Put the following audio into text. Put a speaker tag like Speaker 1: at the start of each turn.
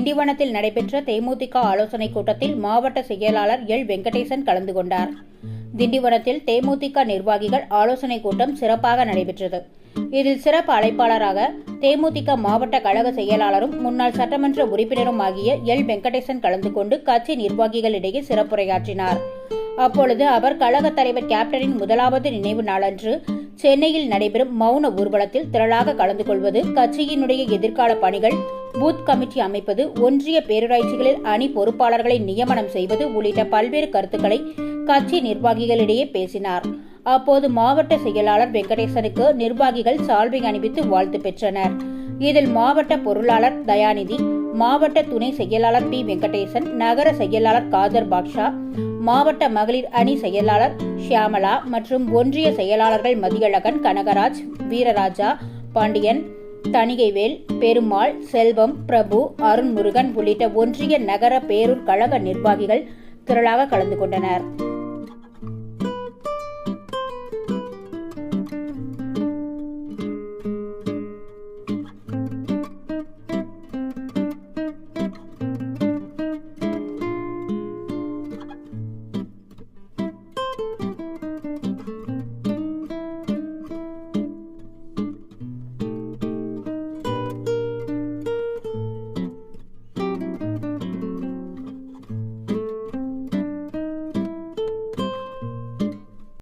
Speaker 1: திண்டிவனத்தில் நடைபெற்ற தேமுதிக ஆலோசனைக் கூட்டத்தில் மாவட்ட செயலாளர் எல். வெங்கடேசன் கலந்து கொண்டார். திண்டிவனத்தில் தேமுதிக நிர்வாகிகள் ஆலோசனைக் கூட்டம் சிறப்பாக நடைபெற்றது. இதில் சிறப்பு அழைப்பாளராக தேமுதிக மாவட்ட கழக செயலாளரும் முன்னாள் சட்டமன்ற உறுப்பினரும் ஆகிய எல். வெங்கடேசன் கலந்து கொண்டு கட்சி நிர்வாகிகளிடையே சிறப்புரையாற்றினார். அப்பொழுது அவர் கழக தலைவர் கேப்டனின் முதலாவது நினைவு நாளன்று சென்னையில் நடைபெறும் மௌன ஊர்வலத்தில் திரளாக கலந்து கொள்வது கட்சியினுடைய எதிர்கால பணிகள். பூத் கமிட்டி அமைப்பது ஒன்றிய பேரூராட்சிகளில் அணி பொறுப்பாளர்களை நியமனம் செய்வது உள்ளிட்ட பல்வேறு கருத்துக்களை கட்சி நிர்வாகிகளிடையே பேசினார். அப்போது மாவட்ட செயலாளர் வெங்கடேசனுக்கு நிர்வாகிகள் சால்வை அணிவித்து வாழ்த்து பெற்றனர். இதில் மாவட்ட பொருளாளர் தயாநிதி மாவட்ட துணை செயலாளர் பி. வெங்கடேசன் நகர செயலாளர் காதர் பாக்ஷா மாவட்ட மகளிர் அணி செயலாளர் ஷியாமலா மற்றும் ஒன்றிய செயலாளர்கள் மதியழகன் கனகராஜ் வீரராஜா பாண்டியன் தணிகைவேல் பெருமாள் செல்வம் பிரபு அருண்முருகன் உள்ளிட்ட ஒன்றிய நகர பேரூர் கழக நிர்வாகிகள் திரளாக கலந்து கொண்டனர்.